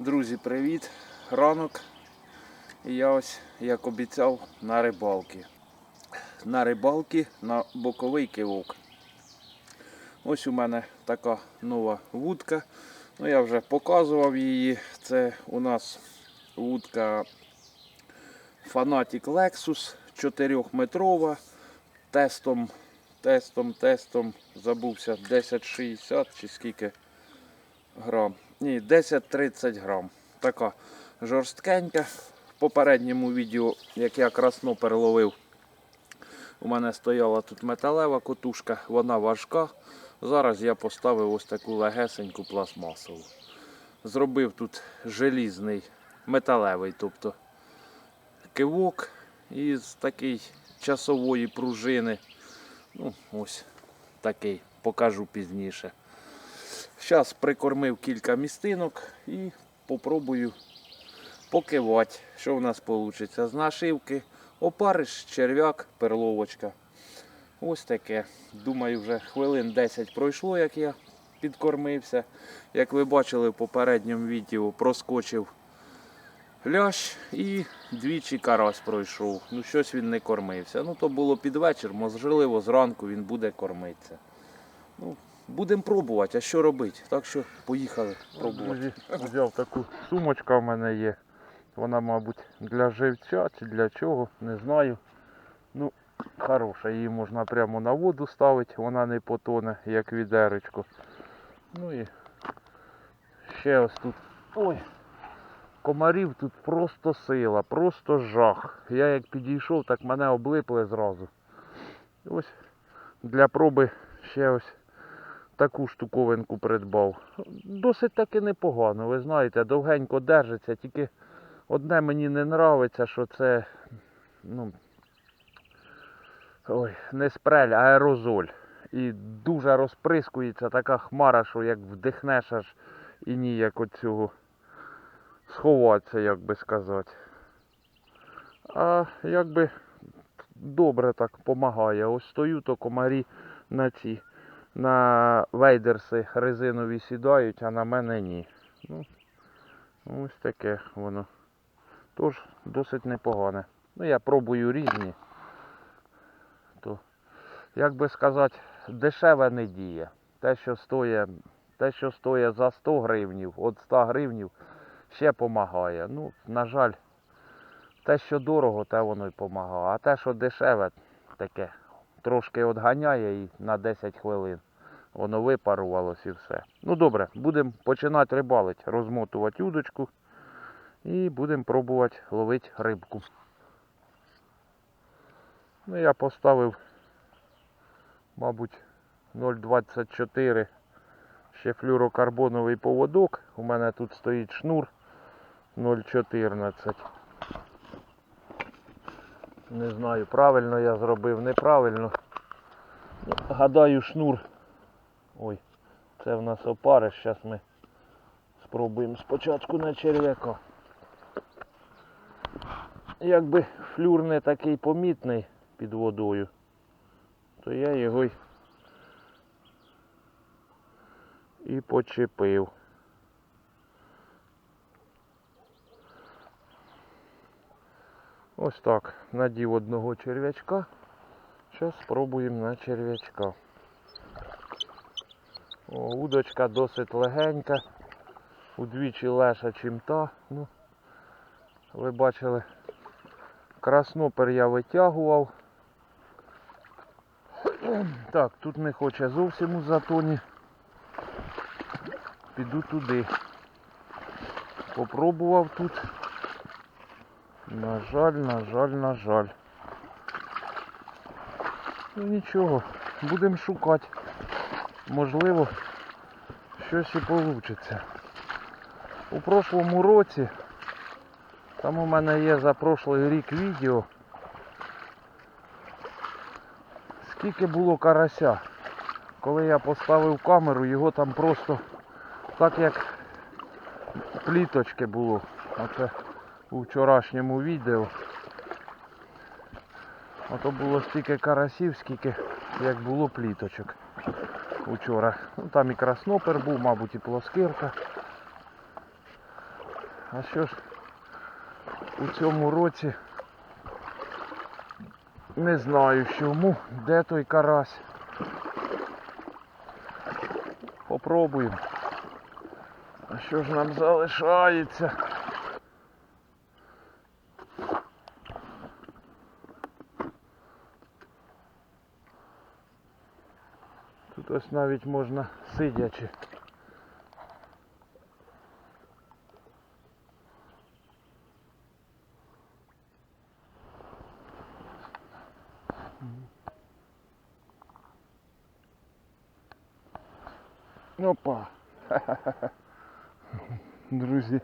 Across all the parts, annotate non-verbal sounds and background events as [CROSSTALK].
Друзі, привіт! Ранок. І я ось, як обіцяв, на рибалки. На рибалки на боковий кивок. Ось у мене така нова вудка. Ну, я вже показував її. Це у нас вудка Fanatic Lexus 4-метрова. Тестом, тестом, тестом забувся 1060 чи скільки грам. Ні, 10-30 грам. Така жорсткенька. В попередньому відео, як я красно переловив, у мене стояла тут металева котушка, вона важка. Зараз я поставив ось таку легесеньку пластмасову. Зробив тут желізний металевий, тобто кивок із такий часової пружини. Ну, ось такий, покажу пізніше. Зараз прикормив кілька містинок і попробую покивати, що в нас вийде. З нашивки опариш, черв'як, перловочка. Ось таке. Думаю, вже хвилин 10 пройшло, як я підкормився. Як ви бачили в попередньому відео, проскочив лящ і двічі карась пройшов. Ну, щось він не кормився. Ну, то було під вечір, можливо, зранку він буде кормитися. Ну, будемо пробувати, а що робити? Так що поїхали пробувати. Взяв таку сумочка в мене є. Вона, мабуть, для живця чи для чого, не знаю. Ну, хороша, її можна прямо на воду ставити, вона не потоне, як відеречко. Ну і ще ось тут. Ой! Комарів тут просто сила, просто жах. Я як підійшов, так мене облипли зразу. Ось для проби ще ось таку штуковинку придбав. Досить таки непогано, ви знаєте, довгенько держиться, тільки одне мені не нравиться, що це ну, ой, не спрель, а аерозоль. І дуже розприскується така хмара, що як вдихнеш аж і ніяк от цього сховатися, як би сказати. А якби добре так допомагає. Ось стою, то комарі на ці на вейдерси резинові сідають, а на мене ні. Ну, ось таке воно. Тож досить непогане. Ну я пробую різні. То, як би сказати, дешеве не діє. Те, що стоїть, те, що стоїть за 100 гривнів, від 100 гривнів, ще допомагає. Ну, на жаль, те, що дорого, те воно й допомагає. А те, що дешеве, таке трошки отганяє і на 10 хвилин. Воно випарувалось і все. Ну добре, будемо починати рибалити, розмотувати удочку і будемо пробувати ловити рибку. Ну я поставив, мабуть, 0,24 ще флюрокарбоновий поводок. У мене тут стоїть шнур 0,14. Не знаю, правильно я зробив, неправильно. Гадаю, шнур. Ой, це в нас опариш. Зараз ми спробуємо спочатку на черв'яка. Якби флюр не такий помітний під водою, то я його й і почепив. Ось так. Надів одного черв'ячка. Зараз спробуємо на черв'ячка. О, удочка досить легенька. Удвічі леша, чим та. Ну, ви бачили, краснопер я витягував. [CLEARS THROAT] Так, тут не хоче зовсім у затоні. Піду туди. Попробував тут. На жаль, на жаль, на жаль. Ну нічого, будемо шукати. Можливо, щось і вийде. У прошлому році, там у мене є за прошлий рік відео, скільки було карася. Коли я поставив камеру, його там просто так як пліточки було. Оце у вчорашньому відео. А то було стільки карасів, скільки як було пліточок учора. Ну, там і краснопер був, мабуть, і плоскирка. А що ж у цьому році не знаю чому, де той карась. Попробуємо. А що ж нам залишається? Ось навіть можна сидячи. Опа. [LAUGHS] Друзі.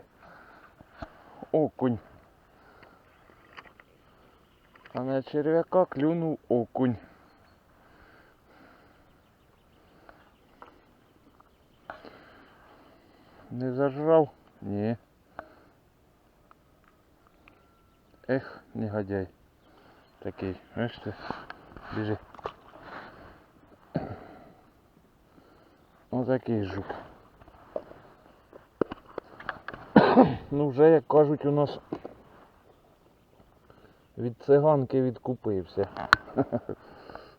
Окунь. А на черв'яка клюнув окунь. Не зажрав? Ні. Ех, негодяй. Такий, ти, біжи. Отакий жук. ну вже, як кажуть, у нас від циганки відкупився.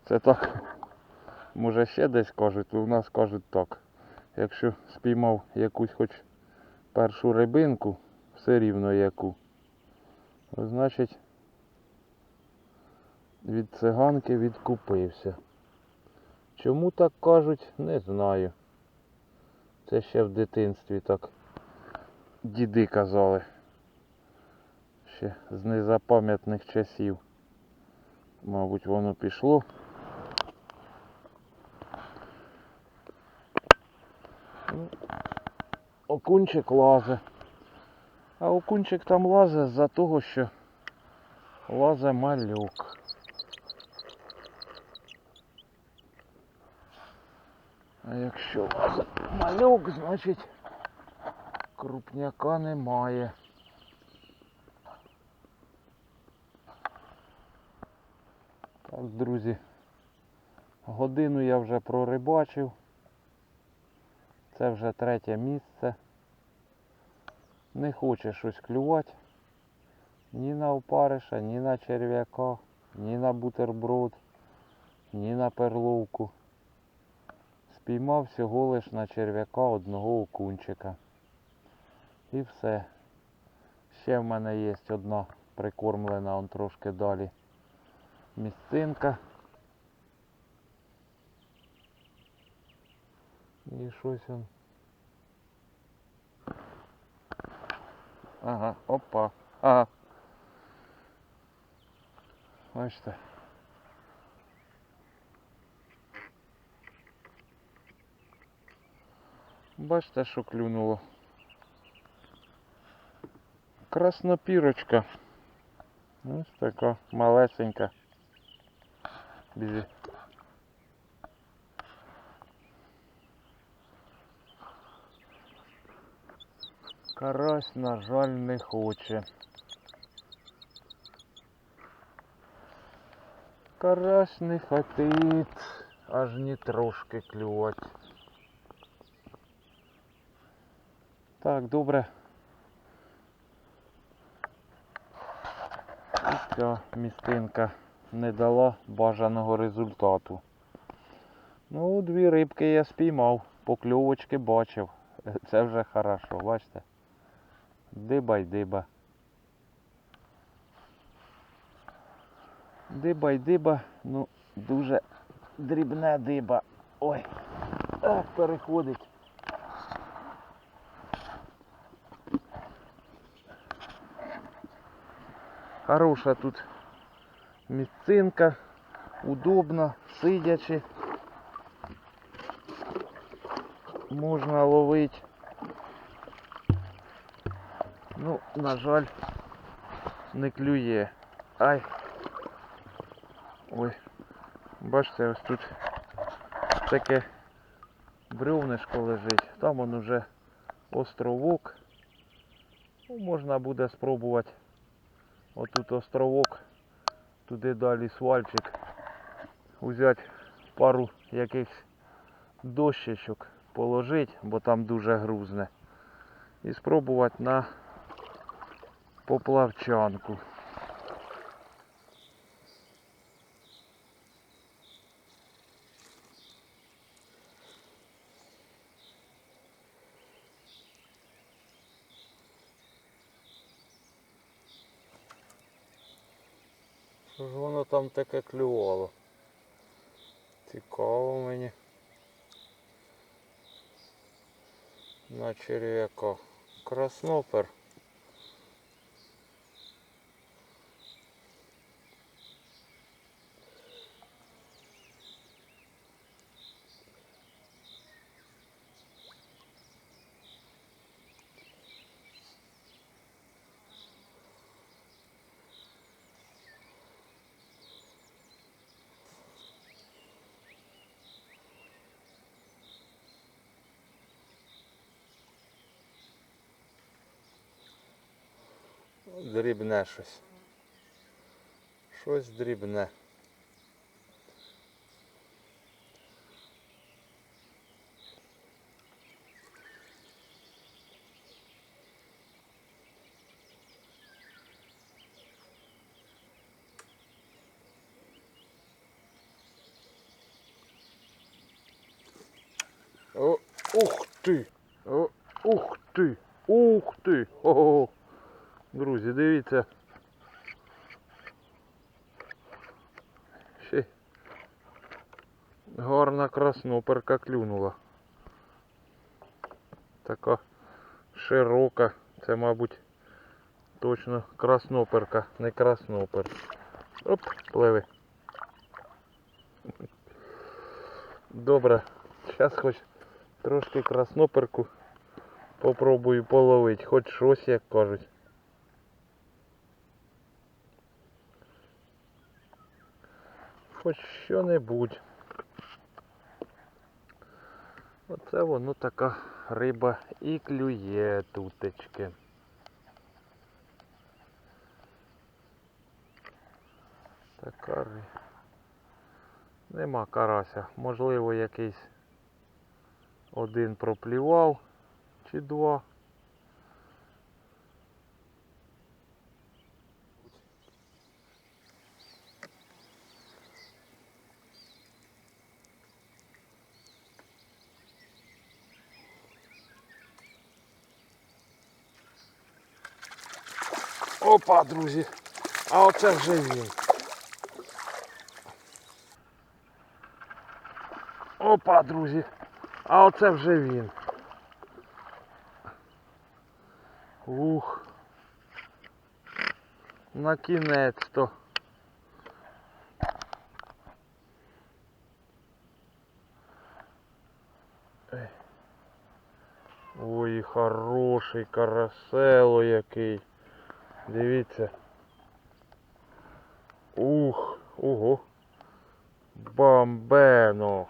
Це так. Може ще десь кажуть, у нас кажуть так. Якщо спіймав якусь хоч першу рибинку, все рівно яку, то значить від циганки відкупився. Чому так кажуть, не знаю. Це ще в дитинстві так діди казали. Ще з незапам'ятних часів. Мабуть, воно пішло. Окунчик лазе. А окунчик там лазе з-за того, що лазе малюк. А якщо малюк, значить крупняка немає. Так, друзі, годину я вже прорибачив. Це вже третє місце. Не хоче щось клювати. Ні на опариша, ні на черв'яка, ні на бутерброд, ні на перловку. Спіймав всього лиш на черв'яка одного окунчика. І все. Ще в мене є одна прикормлена, он трошки далі. Місцинка. І щось он. Ага, опа. Ага. Бачите. Бачите, що клюнуло. Краснопірочка. Ось така малесенька. Біжи. Карась, на жаль, не хоче. Карась не хотить аж ні трошки клювати. Так, добре. І ця містинка не дала бажаного результату. Ну, дві рибки я спіймав, покльовочки бачив. Це вже хорошо, бачите? Диба й диба. Диба й диба, ну дуже дрібне диба. Ой, ах, переходить. Хороша тут місцинка, удобно, сидячи. Можна ловити. Ну, на жаль, не клює. Ай. Ой. Бачите, ось тут таке бревнишко лежить. Там он уже островок. Ну, можна буде спробувати отут островок, туди далі свальчик. Взяти пару якихось дощечок положити, бо там дуже грузне. І спробувати на поплавчанку. Що ж воно там таке клювало? Цікаво мені. На черв'яка. Краснопер. Дрібне щось. Щось дрібне. О, ух ти! О, ух ти! Ух ти! Ого! Друзі, дивіться. Ще гарна красноперка клюнула. Така широка. Це, мабуть, точно красноперка, не краснопер. Оп, пливи. Добре, зараз хоч трошки красноперку попробую половити, хоч щось, як кажуть. Хоч що-небудь. Оце воно така риба і клює тутечки. Така. Нема карася. Можливо, якийсь один проплівав чи два. Опа, друзі. А оце вже він. Опа, друзі. А оце вже він. Ух. На кінець-то. Ой, хороший карасело який. Дивіться. Ух, ого. Бомбено.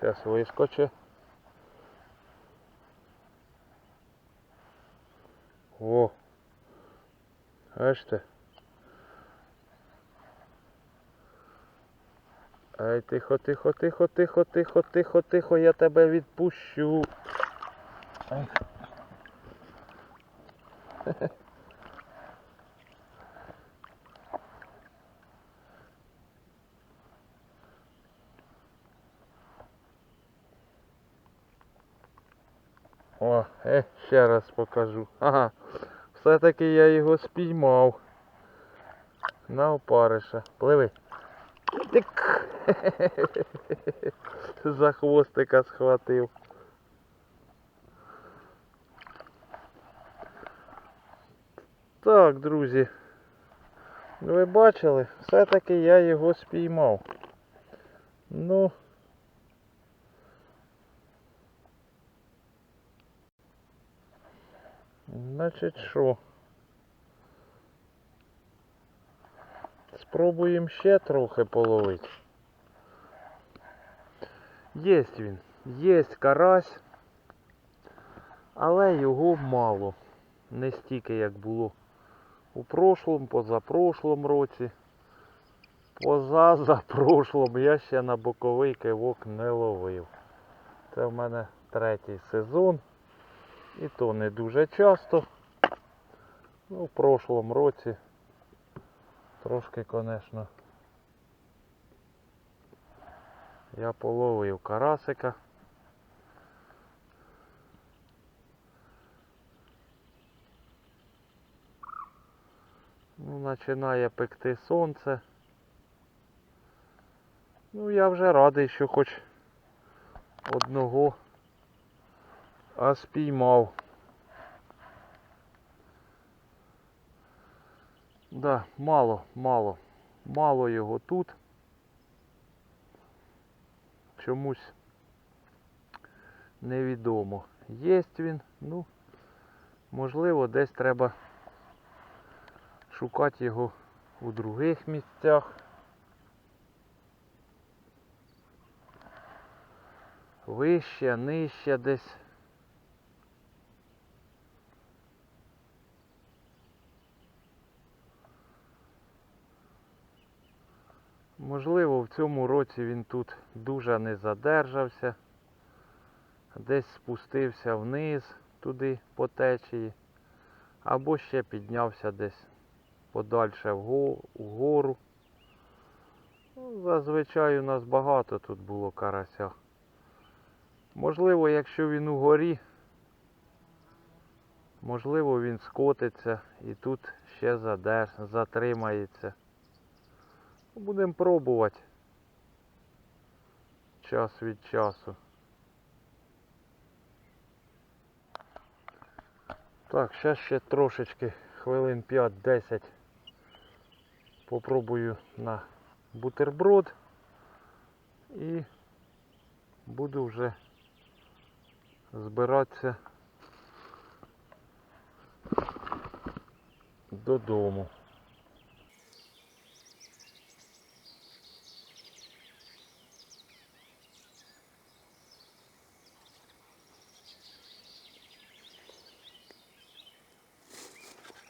Зараз вискоче. О. Бачите? Ай, тихо, тихо, тихо, тихо, тихо, тихо, тихо, я тебе відпущу. О, е, ще раз покажу. Ага. Все-таки я його спіймав. На опариша. Пливи. Тик. [LAUGHS] За хвостика схватив. Так, друзі. Ви бачили, все-таки я його спіймав. Ну. Значить що? Спробуємо ще трохи половити. Єсть він. Єсть карась. Але його мало. Не стільки як було у прошлому, позапрошлому році. Позазапрошлому я ще на боковий кивок не ловив. Це в мене третій сезон. І то не дуже часто. Ну, в прошлому році трошки, звісно, я половив карасика. Ну, починає пекти сонце. Ну, я вже радий, що хоч одного а спіймав. Да, мало, мало. Мало його тут. Чомусь невідомо. Єсть він, ну, можливо, десь треба шукати його у других місцях. Вище, нижче десь. Можливо, в цьому році він тут дуже не задержався. Десь спустився вниз, туди по течії, або ще піднявся десь подальше вгору. Ну, зазвичай у нас багато тут було карася. Можливо, якщо він угорі, можливо він скотиться і тут ще задер... затримається. Будемо пробувати час від часу. Так, зараз ще трошечки, хвилин 5-10 попробую на бутерброд і буду вже збиратися додому.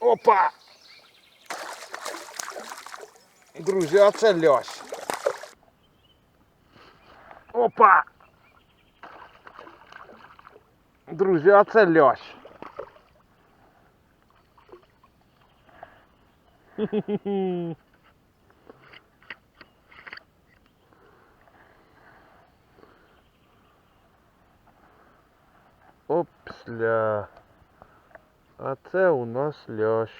Опа! Друзі, а це лящ. Опа! Друзі, а. Опсля. А це у нас лящ.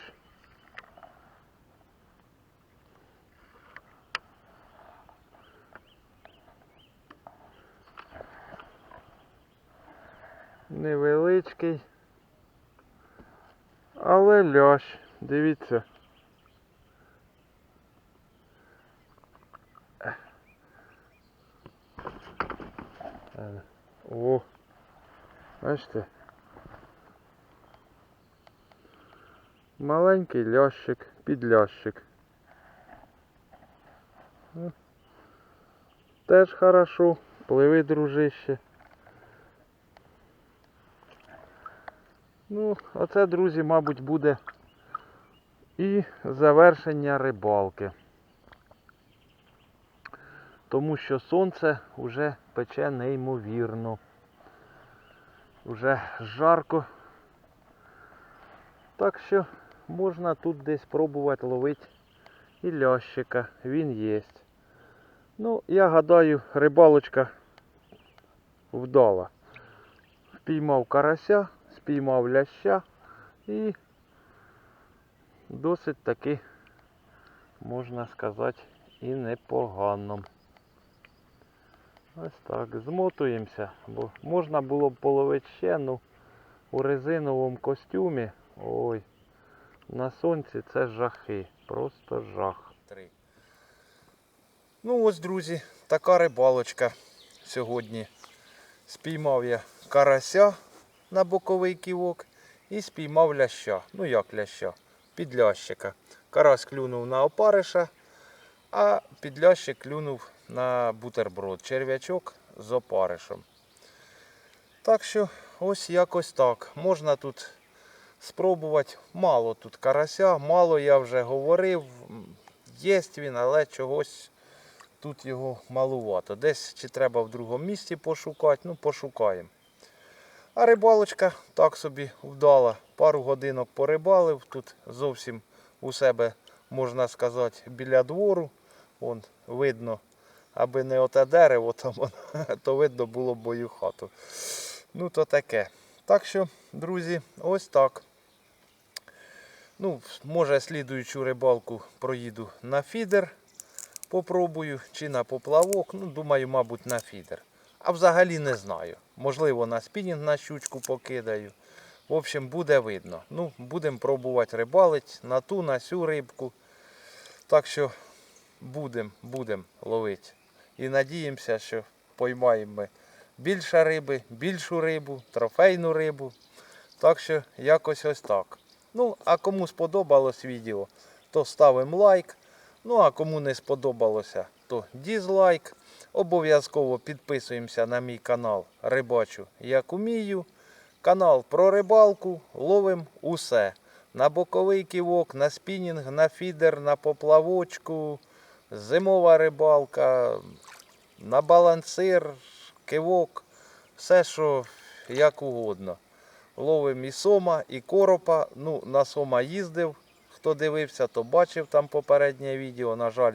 Невеличкий. Але лящ. Дивіться. О. Бачите? Маленький лящик, підлящик. Теж хорошо. Пливи, дружище. Оце, друзі, мабуть, буде і завершення рибалки. Тому що сонце вже пече неймовірно. Уже жарко. Так що можна тут десь пробувати ловити і лящика. Він є. Ну, я гадаю, рибалочка вдала. Впіймав карася, спіймав ляща і досить таки, можна сказати, і непогано. Ось так, змотуємося, бо можна було б половити ще, ну у резиновому костюмі, ой, на сонці це жахи, просто жах. Ну ось, друзі, така рибалочка сьогодні. Спіймав я карася на боковий ківок і спіймав ляща. Ну як ляща? Підлящика. Карась клюнув на опариша, а підлящик клюнув на бутерброд. Черв'ячок з опаришем. Так що ось якось так. Можна тут спробувати. Мало тут карася, мало я вже говорив. Є він, але чогось тут його малувато. Десь чи треба в другому місці пошукати, ну пошукаємо. А рибалочка так собі вдала. Пару годинок порибалив. Тут зовсім у себе, можна сказати, біля двору. Вон видно, аби не оте дерево, там, [LAUGHS] то видно було б мою хату. Ну, то таке. Так що, друзі, ось так. Ну, може, слідуючу рибалку проїду на фідер. Попробую, чи на поплавок. Ну, думаю, мабуть, на фідер. А взагалі не знаю. Можливо, на спінінг на щучку покидаю. В общем, буде видно. Ну, будемо пробувати рибалити на ту, на сю рибку. Так що будемо будем ловити. І надіємося, що поймаємо ми більше риби, більшу рибу, трофейну рибу. Так що якось ось так. Ну, а кому сподобалось відео, то ставимо лайк. Ну, а кому не сподобалося, то дізлайк. Обов'язково підписуємося на мій канал Рибачу як умію. Канал про рибалку. Ловим усе. На боковий ківок, на спінінг, на фідер, на поплавочку, зимова рибалка, на балансир, кивок, все, що як угодно. Ловим і сома, і коропа. Ну, на сома їздив. Хто дивився, то бачив там попереднє відео. На жаль,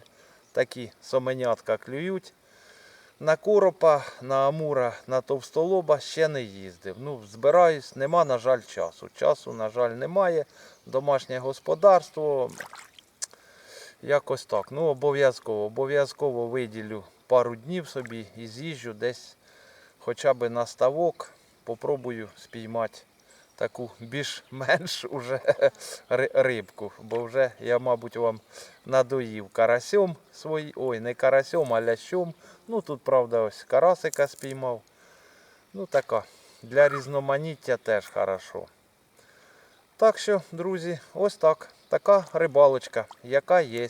такі соменятка клюють. На коропа, на амура, на товстолоба ще не їздив. Ну, збираюсь, нема, на жаль, часу. Часу, на жаль, немає. Домашнє господарство. Якось так. Ну, обов'язково, обов'язково виділю пару днів собі і з'їжджу десь хоча б на ставок. Попробую спіймати таку більш-менш уже рибку. Бо вже я, мабуть, вам надоїв карасьом свої. Ой, не карасьом, а лящом. Ну тут, правда, ось карасика спіймав. Ну така. Для різноманіття теж хорошо. Так що, друзі, ось так. Така рибалочка, яка є.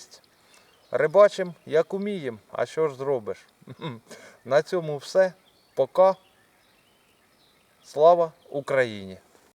Рибачим, як уміємо. А що ж зробиш? [LAUGHS] На цьому все. Пока. Слава Україні!